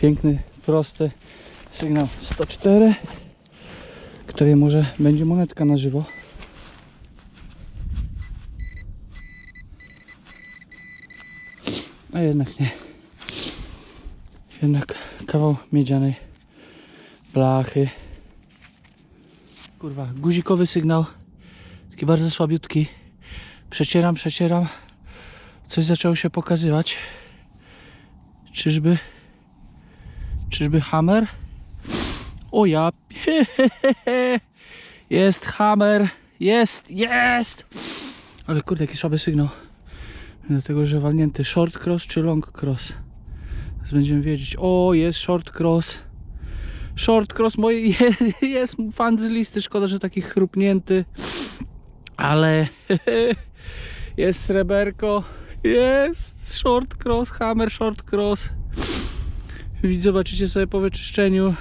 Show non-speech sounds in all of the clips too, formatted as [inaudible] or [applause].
Piękny, prosty sygnał 104, który może będzie monetka na żywo. A jednak nie. Jednak kawał miedzianej blachy. Kurwa, guzikowy sygnał. Taki bardzo słabiutki. Przecieram, przecieram. Coś zaczęło się pokazywać. Czyżby? Czyżby hammer? O ja. [laughs] Jest hammer. Jest, jest. Ale kurde, jaki słaby sygnał. Dlatego, że walnięty short cross czy long cross. Teraz będziemy wiedzieć. O, jest short cross. Short cross moje [laughs] jest, jest fan z listy. Szkoda, że taki chrupnięty. Ale [laughs] jest sreberko. Jest short cross, hammer short cross. Zobaczycie sobie po wyczyszczeniu.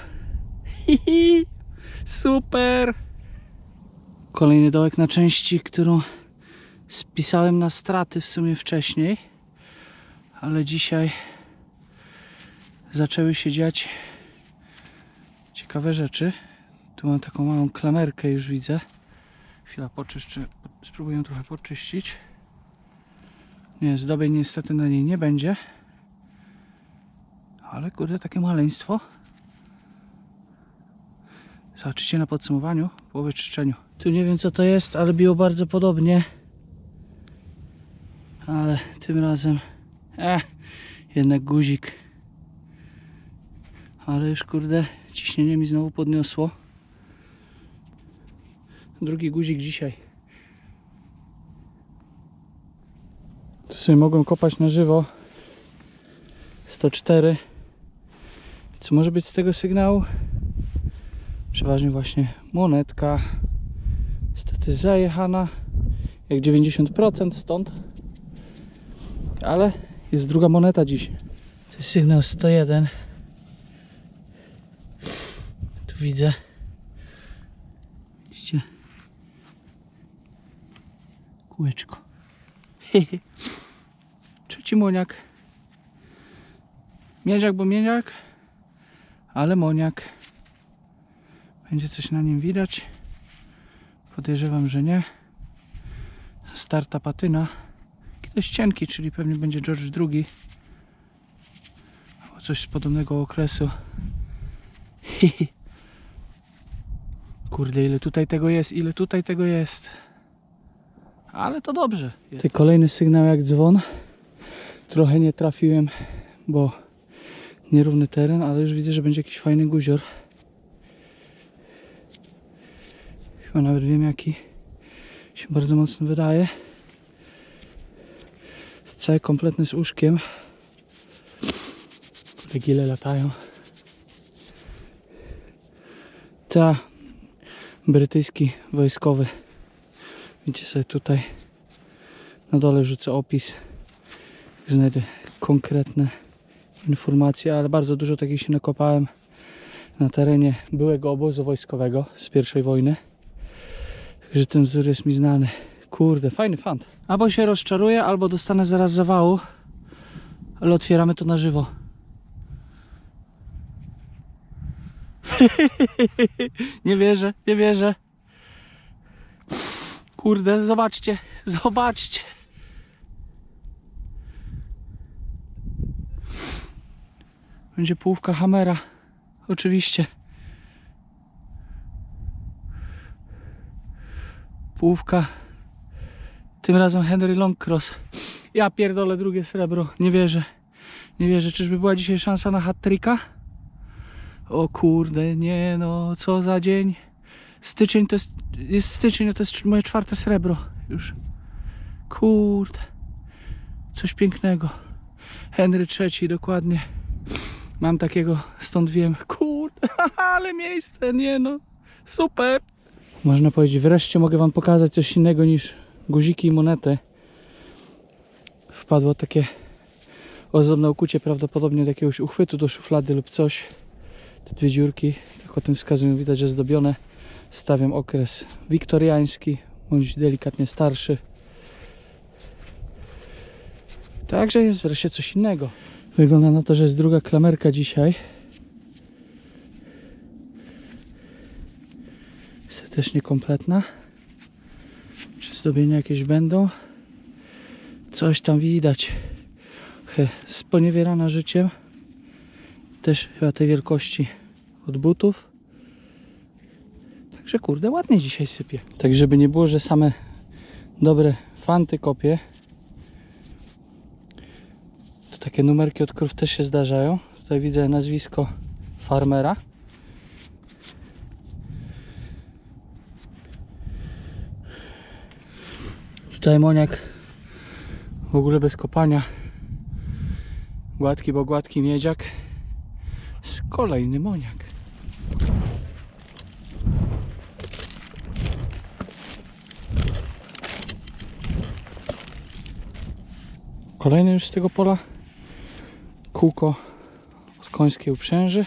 Hihi, [laughs] Super. Kolejny dołek na części, którą spisałem na straty w sumie wcześniej. Ale dzisiaj zaczęły się dziać ciekawe rzeczy. Tu mam taką małą klamerkę, już widzę. Chwila, poczyszczę. Spróbuję trochę poczyścić. Nie, zdobień niestety na niej nie będzie. Ale kurde, takie maleństwo. Zobaczycie na podsumowaniu po wyczyszczeniu. Tu nie wiem co to jest, ale biło bardzo podobnie. Ale tym razem. Eh, jednak guzik. Ale już kurde, ciśnienie mi znowu podniosło. Drugi guzik dzisiaj. Tu sobie mogłem kopać na żywo. 104. Co może być z tego sygnału? Przeważnie właśnie monetka. Niestety zajechana. Jak 90% stąd. Ale jest druga moneta dziś. To jest sygnał 101. Tu widzę. Widzicie? Kółeczko. [laughs] Trzeci moniak. Miedziak, bo miedziak, ale moniak. Będzie coś na nim widać. Podejrzewam, że nie. Starta patyna. Dość cienki, czyli pewnie będzie George II. Albo coś z podobnego okresu. [laughs] Kurde, ile tutaj tego jest, ile tutaj tego jest. Ale to dobrze. Jest. Kolejny sygnał jak dzwon. Trochę nie trafiłem, bo nierówny teren, ale już widzę, że będzie jakiś fajny guzior. Chyba nawet wiem jaki się bardzo mocno wydaje. Jest cały kompletny z uszkiem. Regile latają. Ta brytyjski wojskowy. Widzicie sobie tutaj na dole rzucę opis. Znajdę konkretne informacje, ale bardzo dużo takich się nakopałem na terenie byłego obozu wojskowego z pierwszej wojny. Także ten wzór jest mi znany. Kurde, fajny fant. Albo się rozczaruję, albo dostanę zaraz zawału, ale otwieramy to na żywo. [laughs] nie wierzę, nie wierzę. Kurde, zobaczcie, zobaczcie. Będzie połówka Hammera. Oczywiście. Połówka. Tym razem Henry Longcross. Ja pierdolę drugie srebro. Nie wierzę. Nie wierzę. Czyżby była dzisiaj szansa na hat-tricka? O kurde, nie no, co za dzień. Styczeń to jest, jest styczeń, to jest moje czwarte srebro już. Kurde. Coś pięknego. Henry III dokładnie. Mam takiego, stąd wiem. Kurde, [laughs] ale miejsce, nie no. Super. Można powiedzieć, wreszcie mogę Wam pokazać coś innego niż guziki i monety. Wpadło takie ozdobne ukucie, prawdopodobnie do jakiegoś uchwytu do szuflady lub coś. Te dwie dziurki, tak o tym wskazują, widać, że zdobione. Stawiam okres wiktoriański, bądź delikatnie starszy. Także jest wreszcie coś innego. Wygląda na to, że jest druga klamerka dzisiaj. Jest też niekompletna. Czy zdobienia jakieś będą? Coś tam widać. Sponiewierana życiem. Też chyba tej wielkości od butów. Także kurde, ładnie dzisiaj sypie. Tak żeby nie było, że same dobre fanty kopie. Takie numerki od krów też się zdarzają. Tutaj widzę nazwisko farmera. Tutaj moniak w ogóle bez kopania. Gładki, bo gładki miedziak. Z kolejny moniak. Kolejny już z tego pola. Kółko od końskiej uprzęży.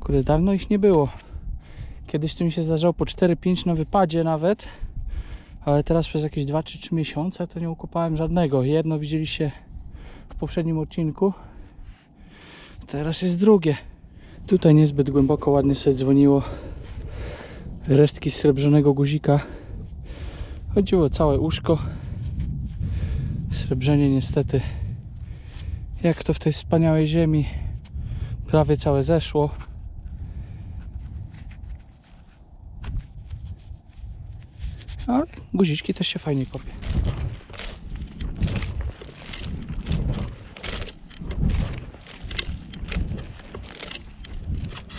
Kurde, dawno ich nie było. Kiedyś to mi się zdarzało po 4-5 na wypadzie nawet. Ale teraz przez jakieś 2 czy 3 miesiące to nie ukopałem żadnego. Jedno widzieliście w poprzednim odcinku. Teraz jest drugie. Tutaj niezbyt głęboko ładnie sobie dzwoniło resztki srebrzonego guzika. Chodziło całe uszko. Srebrzenie niestety, jak to w tej wspaniałej ziemi, prawie całe zeszło. Ale guziczki też się fajnie kopie.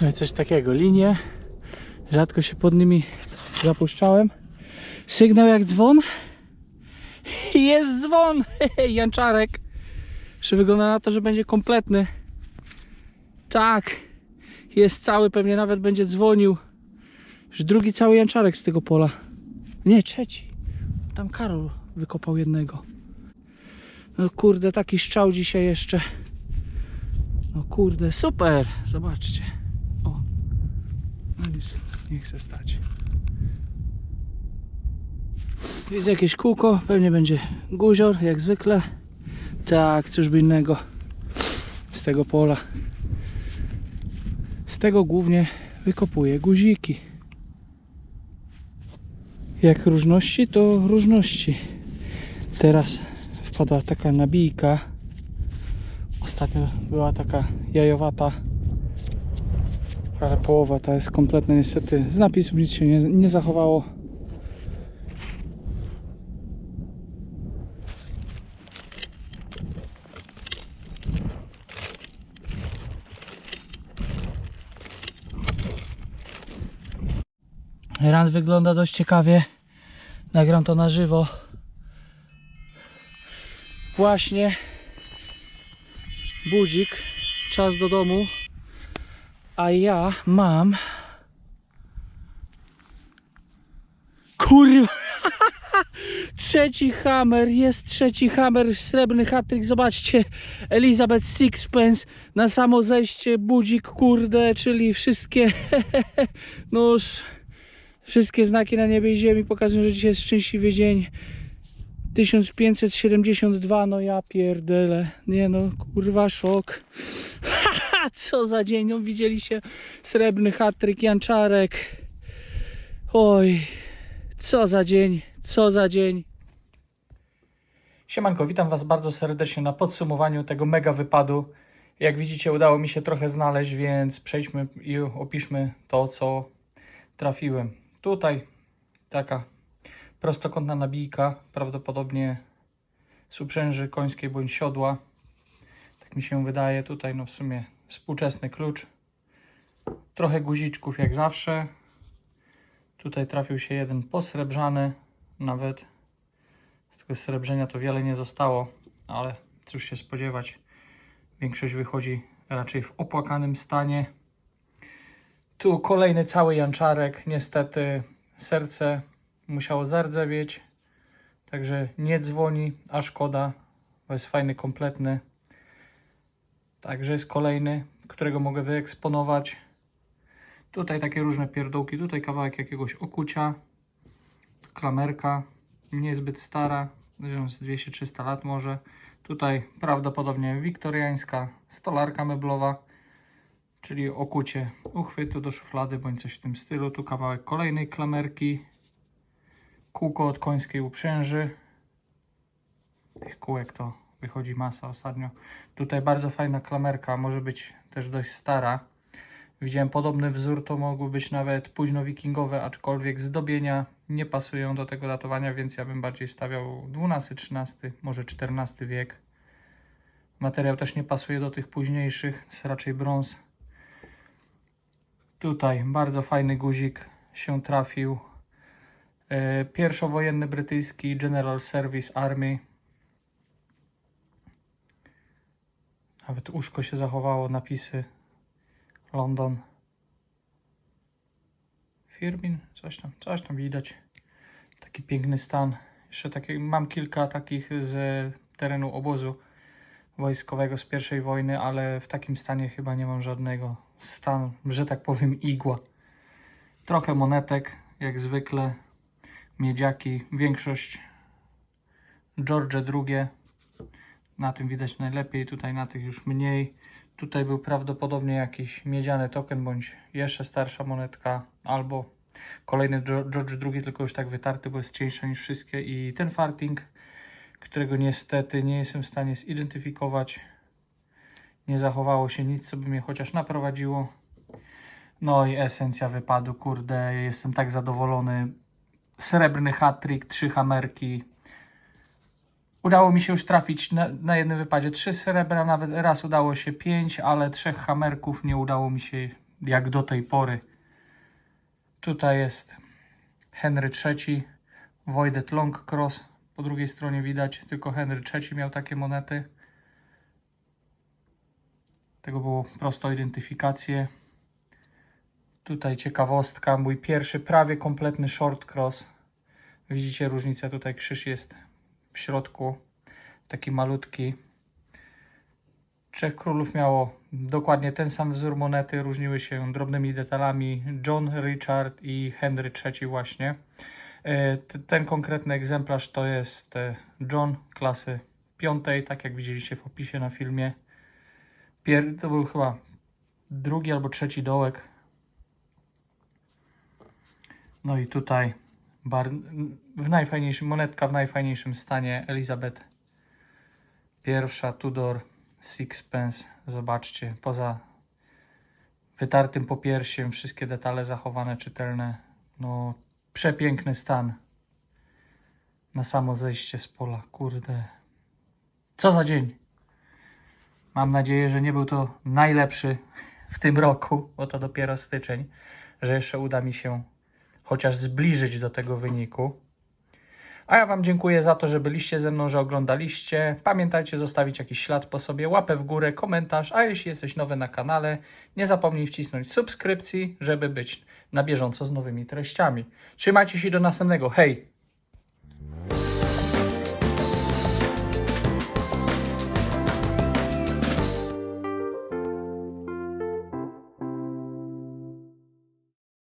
No i Coś takiego, linie. Rzadko się pod nimi zapuszczałem. Sygnał jak dzwon. [laughs] Jest dzwon! [laughs] Janczarek. Jeszcze wygląda na to, że będzie kompletny. Tak. Jest cały, pewnie nawet będzie dzwonił. Już drugi cały janczarek z tego pola. Nie, trzeci. Tam Karol wykopał jednego. No kurde, taki szczał dzisiaj jeszcze. No kurde, super. Zobaczcie. O. No nic, nie chcę stać. Widzę jakieś kółko, pewnie będzie guzior, jak zwykle. Tak, cóż by innego z tego pola. Z tego głównie wykopuję guziki. Jak różności, to różności. Teraz wpadła taka nabijka. Ostatnio była taka jajowata. Ale połowa ta jest kompletna niestety. Z napisów nic się nie, nie zachowało. Rand wygląda dość ciekawie. Nagram to na żywo. Właśnie budzik, czas do domu. A ja mam. Kurwa! [laughs] Trzeci hammer, jest trzeci hammer, srebrny hatryk, zobaczcie, Elizabeth Sixpence, na samo zejście, budzik, kurde, czyli wszystkie, [laughs] noż, Wszystkie znaki na niebie i ziemi pokazują, że dzisiaj jest szczęśliwy dzień. 1572, no ja pierdelę. Nie no, kurwa szok. [laughs] Co za dzień. No widzieliście srebrny hatryk, Janczarek. Oj, co za dzień, co za dzień. Siemanko, witam Was bardzo serdecznie na podsumowaniu tego mega wypadu. Jak widzicie, udało mi się trochę znaleźć, więc przejdźmy i opiszmy to, co trafiłem. Tutaj taka prostokątna nabijka, prawdopodobnie z uprzęży końskiej bądź siodła. Tak mi się wydaje. Tutaj no w sumie współczesny klucz. Trochę guziczków jak zawsze. Tutaj trafił się jeden posrebrzany. Nawet z tego srebrzenia to wiele nie zostało, ale cóż się spodziewać. Większość wychodzi raczej w opłakanym stanie. Tu kolejny cały janczarek. Niestety serce musiało zardzewieć. Także nie dzwoni, a szkoda, bo jest fajny, kompletny. Także jest kolejny, którego mogę wyeksponować. Tutaj takie różne pierdółki. Tutaj kawałek jakiegoś okucia. Klamerka. niezbyt stara, z 200-300 lat może. Tutaj prawdopodobnie wiktoriańska stolarka meblowa, czyli okucie uchwytu do szuflady bądź coś w tym stylu. Tu kawałek kolejnej klamerki, kółko od końskiej uprzęży. Tych kółek to wychodzi masa ostatnio. Tutaj bardzo fajna klamerka, może być też dość stara. Widziałem podobny wzór, to mogły być nawet późno wikingowe, aczkolwiek zdobienia nie pasują do tego datowania, więc ja bym bardziej stawiał XII, XIII, może XIV wiek. Materiał też nie pasuje do tych późniejszych, jest raczej brąz. Tutaj bardzo fajny guzik się trafił. E, Pierwszowojenny brytyjski General Service Army. Nawet uszko się zachowało, napisy London. Firmin, coś tam, coś tam widać. Taki piękny stan. Jeszcze takie, mam kilka takich z terenu obozu wojskowego z pierwszej wojny, ale w takim stanie chyba nie mam żadnego. Stan, że tak powiem, igła. Trochę monetek, jak zwykle. Miedziaki, większość George II. Na tym widać najlepiej, tutaj na tych już mniej. Tutaj był prawdopodobnie jakiś miedziany token, bądź jeszcze starsza monetka, albo kolejny Geo- George II, tylko już tak wytarty, bo jest cieńszy niż wszystkie. I ten farting, którego niestety nie jestem w stanie zidentyfikować. Nie zachowało się nic, co by mnie chociaż naprowadziło. No i esencja wypadu, kurde, jestem tak zadowolony. Srebrny hat-trick, trzy hamerki. Udało mi się już trafić na, na jednym wypadzie trzy srebra, nawet raz udało się pięć, ale trzech hamerków nie udało mi się jak do tej pory. Tutaj jest Henry III, Voided Long Cross. Po drugiej stronie widać, tylko Henry III miał takie monety. Tego było prosto identyfikację. Tutaj ciekawostka, mój pierwszy prawie kompletny short cross. Widzicie różnicę, tutaj krzyż jest w środku, taki malutki. Trzech królów miało dokładnie ten sam wzór monety, różniły się drobnymi detalami. John, Richard i Henry III właśnie. E, Ten konkretny egzemplarz to jest e, John klasy piątej, tak jak widzieliście w opisie na filmie. Pier- to był chyba drugi albo trzeci dołek. No i tutaj w najfajniejszym, monetka w najfajniejszym stanie Elizabeth pierwsza Tudor Sixpence. Zobaczcie, poza wytartym popiersiem, wszystkie detale zachowane, czytelne. No, przepiękny stan. Na samo zejście z pola, kurde. Co za dzień. Mam nadzieję, że nie był to najlepszy w tym roku, bo to dopiero styczeń, że jeszcze uda mi się chociaż zbliżyć do tego wyniku. A ja Wam dziękuję za to, że byliście ze mną, że oglądaliście. Pamiętajcie zostawić jakiś ślad po sobie, łapę w górę, komentarz, a jeśli jesteś nowy na kanale, nie zapomnij wcisnąć subskrypcji, żeby być na bieżąco z nowymi treściami. Trzymajcie się do następnego. Hej!